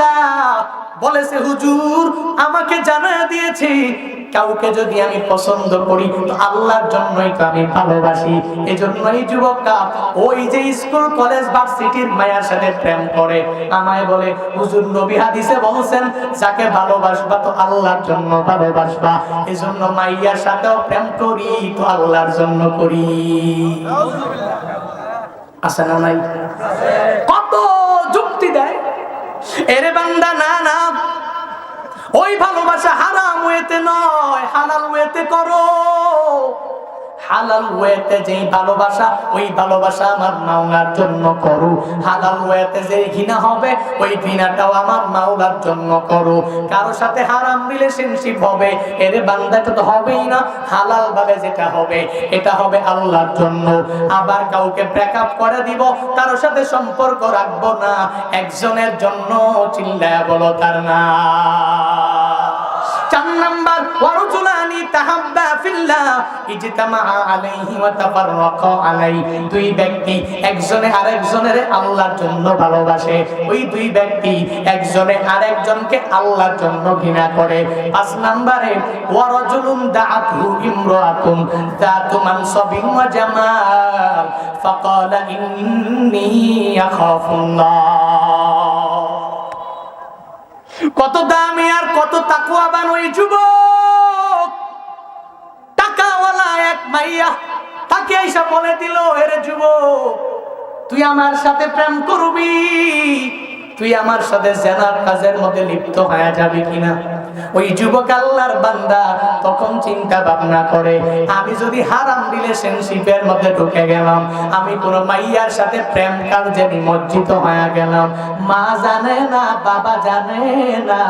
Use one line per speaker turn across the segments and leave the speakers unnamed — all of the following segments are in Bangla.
বান্দা বলেছে, হুজুর, আমাকে জানা দিয়েছে। কাউকে যদি আমি পছন্দ করি, তো আল্লাহর জন্যই তো আমি ভালোবাসি। এজন্যই যুবকরা ওই যে স্কুল, কলেজ, ভার্সিটির মায়ের সাথে প্রেম করে। আমায় বলে, হুজুর, নবী হাদিসে বলছেন, যাকে ভালোবাসবা, তো আল্লাহর জন্য ভালোবাসবা। এজন্য মাইয়ার সাথেও প্রেম করি, তো আল্লাহর জন্য করি। আছে না নাই? দেয় এরে বান্দা না না। ওই ভালোবাসা হারাম ওয়েতে নয় হালাল ওয়েতে করো। হালাল ওয়েতে যেই ভালোবাসা, ওই ভালোবাসা আমার মাওলার জন্য করো। হালাল ওয়েতে যেই ঘৃণা হবে, ওই ঘৃণাটাও আমার মাওলার জন্য করো। সাথে হারাম রিলেশনশিপ হবে, এর বান্দাটা তো হবেই না। হালাল ভাবে যেটা হবে, এটা হবে আল্লাহর জন্য। আবার কাউকে করে দিব, কারও সাথে সম্পর্ক রাখব না। একজনের জন্য চিল্লায় বলো তার না দুই ব্যক্তি একজনে আরেকজনের আল্লাহর জন্য ভালোবাসে। ওই দুই ব্যক্তি একজনে আরেকজনকে আল্লাহর জন্য ঘৃণা করে। পাঁচ নম্বরে মানসাবিন ওয়া জামাল। ফাকালা আখাফুল্লাহ। কত দামি আর কত তাকুয়াবান ওই যুবক। মাইয়া তাকে এসে বলে দিল এর যুব তুই আমার সাথে প্রেম করবি? তুই আমার সাথে জেনার কাজের মধ্যে লিপ্ত হয়ে যাবি কিনা? ওই যুবক আল্লাহর বান্দা তখন চিন্তা ভাবনা করে, আমি যদি হারাম রিলেশনশিপের মধ্যে ঢুকে গেলাম, আমি কোন মাইয়ার সাথে প্রেম কার্যে নিমজ্জিত হয়ে গেলাম। মা জানে না, বাবা জানে না,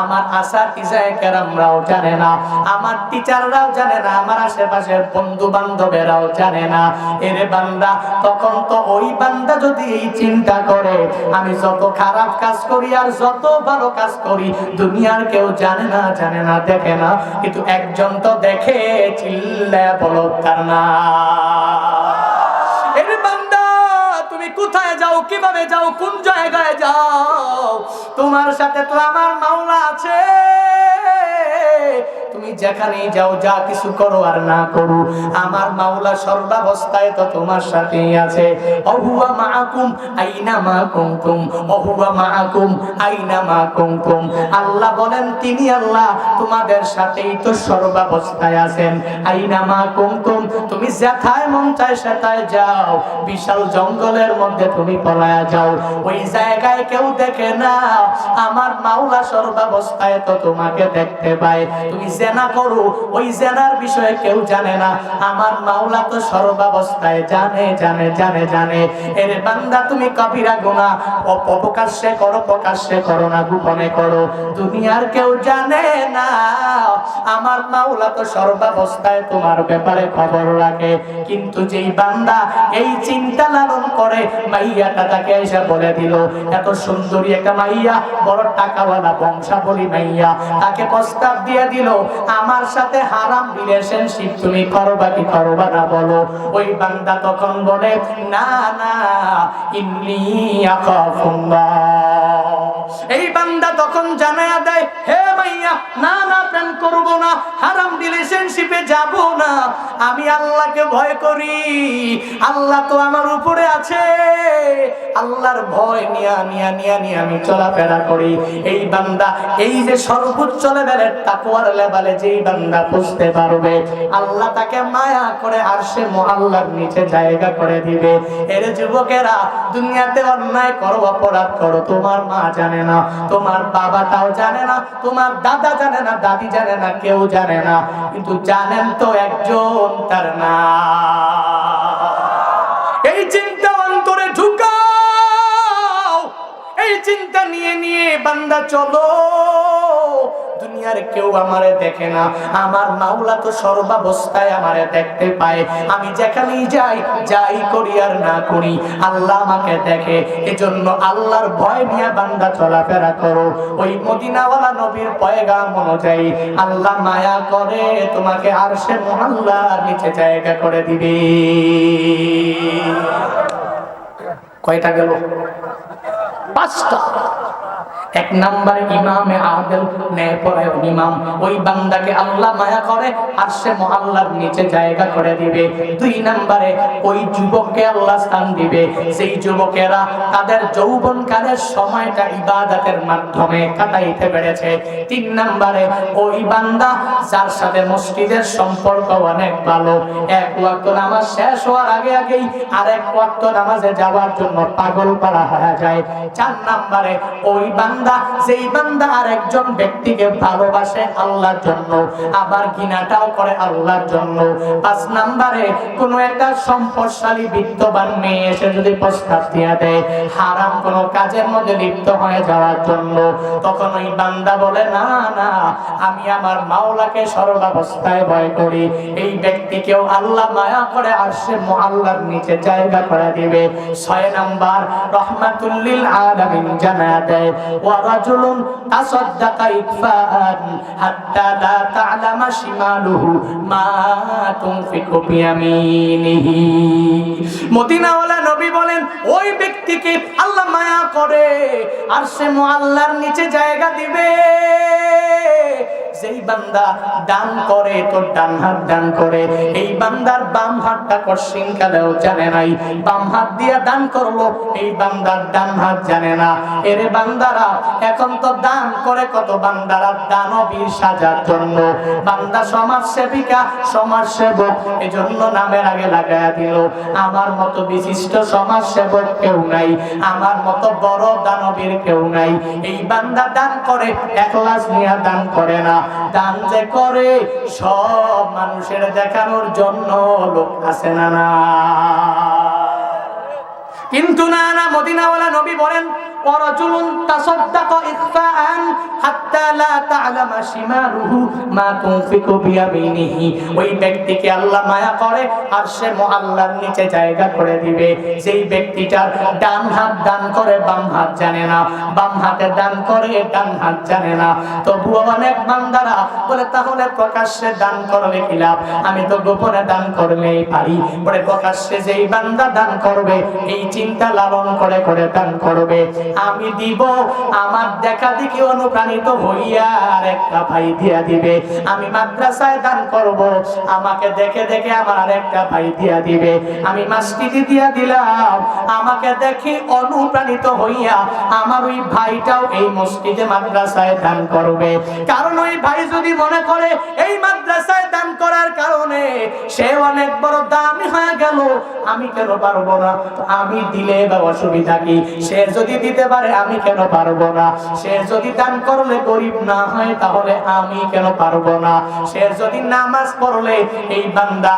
আমার আশা টিচার কেরামরাও জানে না, আমার টিচাররাও জানে না, আমার আশেপাশের বন্ধু বান্ধবেরাও জানে না। এরে বান্দা, তখন তো ওই বান্দা যদি এই চিন্তা করে, আমি যত খারাপ কাজ করি আর যত ভালো কাজ করি, দুনিয়ার কেউ জানে না জানে না, দেখে না। কিন্তু একজন তো দেখে, চিল্লা বলো, তার না। কীভাবে যাও, কোন জায়গায় যাও? তোমার সাথে তো আমার মাওলা আছে। তুমি যেখানেই যাও, যা কিছু করো আর না করো, আমার মাওলা সর্বাবস্থায় তো তোমার সাথেই আছে। অহুয়া মাআকুম, আইনা মা কুনতুম, অহুয়া মাআকুম, আইনা মা কুনতুম। আল্লাহ বলেন, তিনি আল্লাহ, তোমাদের সাথেই তো সর্বাবস্থায় আছেন। আইনা মা কুনতুম, তুমি যেথায় মন চায় সেথায় যাও। বিশাল জঙ্গলের মধ্যে তুমি পলায়া যাও। ওই জায়গায় কেউ দেখে না, আমার মাওলা সর্বাবস্থায় তো তোমাকে দেখতে পায়। তুমি জেনা করো, ওই জেনার বিষয়ে কেউ জানে না। আমার মাওলা তো সর্বাবস্থায় জানে জানে জানে জানে। এর বান্দা, তুমি কবিরা গুনাহ অপপ্রকাশ্যে করো, প্রকাশ্যে করো না, গোপনে করো। দুনিয়ার কেউ জানে না। আমার মাওলা তো সর্বাবস্থায় তোমার ব্যাপারে খবর রাখে। কিন্তু যেই বান্দা এই চিন্তা লালন করে, মাইয়াটা তাকে এসে বলে দিল, এত সুন্দরী একটা মাইয়া, বড় টাকাওয়ালা বংশাবলী মাইয়া। তাকে প্রস্তাব দিয়ে দিল আমার সাথে হারাম রিলেশনশিপ তুমি করো বা কি করো বা না বলো, ওই বান্দা তখন বলে, না না, ইন্নি আকাফুল্লাহ এই বান্দা তখন জানায়া দেয়, হে না না করব না, হারাম রিলেশনশিপে যাব না। আমি আল্লাহকে ভয় করি। আল্লাহ তো আমার উপরে আছে। আল্লাহর ভয় নিয়া নিয়া নিয়া আমি চলাফেরা করি। এই বান্দা, এই যে সর্বোচ্চ লেভেলের তাকুয়ার লেভেলে যেই বান্দা বুঝতে পারবে, আল্লাহ তাকে মায়া করে আর সে আল্লাহর নিচে জায়গা করে দিবে। এর যুবকেরা, দুনিয়াতে অন্যায় করো, অপরাধ করো, তোমার মা জানে না, তোমার বাবাটাও জানে না, তোমার দাদা জানে না, দাদি জানে না, কেউ জানে না, কিন্তু জানেন তো একজন তার না এই চিন্তা অন্তরে ঢুকাও, এই চিন্তা নিয়ে নিয়ে বান্দা চলো। দুনিয়ার কেউ আমারে দেখে না। আমার মাওলা তো সর্বাবস্থায় আমারে দেখতে পায়। আমি যেখানেই যাই যাই করি আর না করি, আল্লাহ আমাকে দেখে। এজন্য আল্লাহর ভয় নিয়ে বান্দা চলাফেরা করো। ওই মদিনাওয়ালা নবীর পয়গাম অনুযায়ী আল্লাহ মায়া করে তোমাকে আর সে মহল্লার নিচে জায়গা করে দিবে। কয়টা গেল? পাঁচটা। এক নম্বরে ইমামে আদেল ন্যায় পরায়ণ ইমাম। ওই বান্দাকে আল্লাহ মায়া করে আর সে মহল্লার নিচে জায়গা করে দিবে। দুই নম্বরে ওই যুবককে আল্লাহ স্থান দিবে। সেই যুবকেরা তাদের যৌবনকালের সময়টা ইবাদতের মাধ্যমে কাটাইতে পেরেছে। তিন নম্বরে ওই বান্দা যার সাথে মসজিদের সম্পর্ক অনেক ভালো। এক ওয়াক্ত নামাজ শেষ হওয়ার আগে আগেই আরেক ওয়াক্ত নামাজে যাওয়ার জন্য পাগল পাড়া হয়ে যায়। চার নম্বরে ওই বান্দা যেই বান্দা আরেকজন ব্যক্তিকে ভালোবাসে আল্লাহর জন্য, আবার ঘৃণাটাও করে আল্লাহর জন্য। পাঁচ নম্বরে, কোন একটা সম্পদশালী বিত্তবান মেয়ে এসে যদি প্রস্তাব দিয়ে দেয়, হারাম কোন কাজের মধ্যে লিপ্ত হয়ে যাওয়ার জন্য। তখন ওই বান্দা বলে, না না, আমি আমার মাওলাকে সর্বাবস্থায় ভয় করি। এই ব্যক্তিকেও আল্লাহ মায়া করে আর সে আল্লাহর নিচে জায়গা করে দিবে। ছয় নাম্বার রহমাতুল্লিল আলামিন জানা দেয় ওয়া تصدق إكفاء حتى لا تعلم شماله ما تنفق بيمينه. বিয়ামিনিহি মদিনাওয়ালা নবী বলেন, ওই ব্যক্তিকে আল্লাহ মায়া করে আর সে মোয়াল্লার নিচে জায়গা দিবে। যেই বান্দা দান করে, তোর ডান হাত দান করে। এই বান্দার বাম হাতটা কশিন কালেও জানে নাই। বাম হাত দিয়া দান করল, এই বান্দার ডান হাত জানে না। এরে বান্দারা, এখন তো দান করে কত বান্দারা? দানবীর সাজার জন্য। বান্দা সমাজ সেবিকা, সমাজ সেবক, এজন্য নামের আগে লাগায়া দিল। আমার মতো বিশিষ্ট সমাজ সেবক কেউ নাই। আমার মতো বড় দানবীর কেউ নাই। এই বান্দা দান করে একলাস নিয়ে দান করে না। দান যে করে, সব মানুষের দেখানোর জন্য লোক আছে না না। কিন্তু না না, মদিনাওয়ালা নবী বলেন ورجل تصدق إخفاء حتى لا تعلم شماله ما تنفق بيمينه ওই ব্যক্তিকে আল্লাহ মায়া করে আর সে আল্লাহর নিচে জায়গা করে দিবে যেই ব্যক্তিটার ডান হাত দান করে বাম হাত জানে না বাম হাতে দান করে ডান হাত জানে না তবুও অনেক বান্দারা বলে তাহলে প্রকাশ্যে দান করবে কি লাভ আমি তো গোপনে দান করলেই পারি বলে প্রকাশ্যে যেই বান্দা দান করবে এই চিন্তা লালন করে করে দান করবে আমি দিব, আমার দেখা দেখি অনুপ্রাণিত হইয়া আর একটা ভাই দিয়া দিবে। আমি মাদ্রাসায় দান করব, আমাকে দেখে দেখে আমার আর একটা ভাই দিয়া দিবে। আমি মাস্টিদি দিয়া দিলাম, আমাকে দেখি অনুপ্রাণিত হইয়া আমার ওই ভাইটাও এই মসজিদে মাদ্রাসায় দান করবে। কারণ ওই ভাই যদি মনে করে এই মাদ্রাসায় দান করার কারণে সে অনেক বড় দামি হয়ে গেল, আমি কেন পারব না? আমি দিলে বা অসুবিধা কি? সে যদি দিতে পারে, আমি কেন পারব না? সে যদি দান করলে গরিব না হয়, তাহলে আমি কেন পারব না? সে যদি নামাজ পড়লে এই বান্দা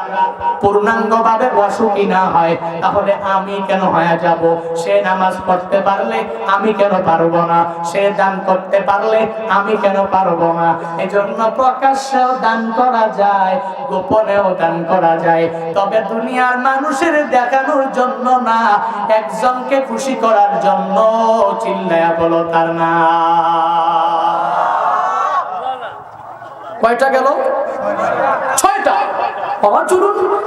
পূর্ণাঙ্গ ভাবে অসুখী না হয়, তাহলে আমি কেন হয়ে যাব? সে নামাজ পড়তে পারলে আমি কেন পারব না? সে দান করতে পারলে আমি কেন পারব না? এজন্য প্রকাশ্যেও দান করা যায়, গোপনেও দান করা যায়। তবে দুনিয়ার মানুষের দেখানোর জন্য না, একজনকে খুশি করার জন্য। চিল্লায়া বলো তার না কয়টা গেল ছয়টা رجل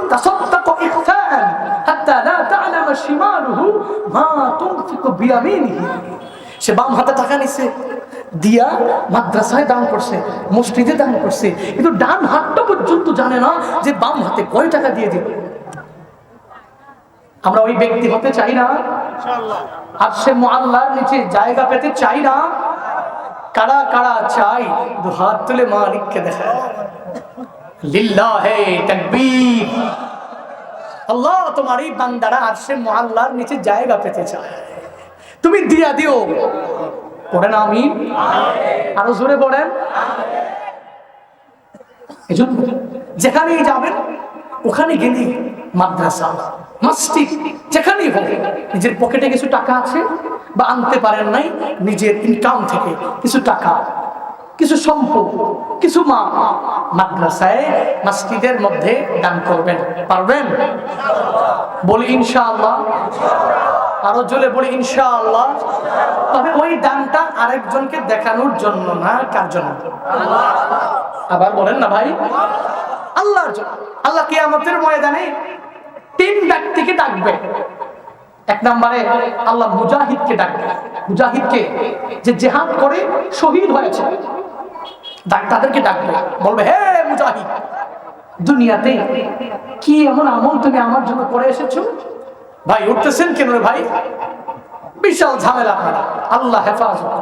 تصدق إخفاء حتى لا تعلم شماله ما تنفق بيمينه সে বাম হাতে টাকা নিছে দিয়া মাদ্রাসায় দান করছে মসজিদে দান করছে কিন্তু ডান হাতটা পর্যন্ত জানে না যে বাম হাতে কয় টাকা দিয়ে দিবে আমরা ওই ব্যক্তি হতে চাই না আর সে মোয়াল্লার নিচে জায়গা পেতে চাই না। কারা কারা চাই? দু হাত তুলে মালিককে দেখা নিচে জায়গা পেতে তুমি দিয়া দিও। পড়েন আমি আরও জোরে পড়েন। যেখানেই যাবেন, ওখানে গেলে মাদ্রাসা। মসজিদ যেখানেই হোক, নিজের পকেটে কিছু টাকা আছে বা আনতে পারেন নাই, নিজের ইনকাম থেকে কিছু টাকা, কিছু সম্পদ, কিছু মা মাদ্রাসায় মসজিদের মধ্যে দান করবেন। পারবেন? বলি ইনশাআল্লাহ। আরও জোরে বলি ইনশাআল্লাহ। তবে ওই দানটা আরেকজনকে দেখানোর জন্য না, কার জন্য? আবার বলেন না ভাই। আল্লাহর জন্য। আল্লাহ কিয়ামতের ময়দানে তিন ব্যক্তিকে ডাকবে। এক নম্বরে আল্লাহ মুজাহিদকে ডাকবে। মুজাহিদকে যে জেহাদ করে শহীদ হয়েছে তাদেরকে ডাকবে। বলবে, হে মুজাহিদ, দুনিয়াতে কি এমন আমল তুমি আমার জন্য করে এসেছ? ভাই, উঠতেছেন কেন ভাই? বিশাল ঝামেলা আল্লাহ হেফাজত।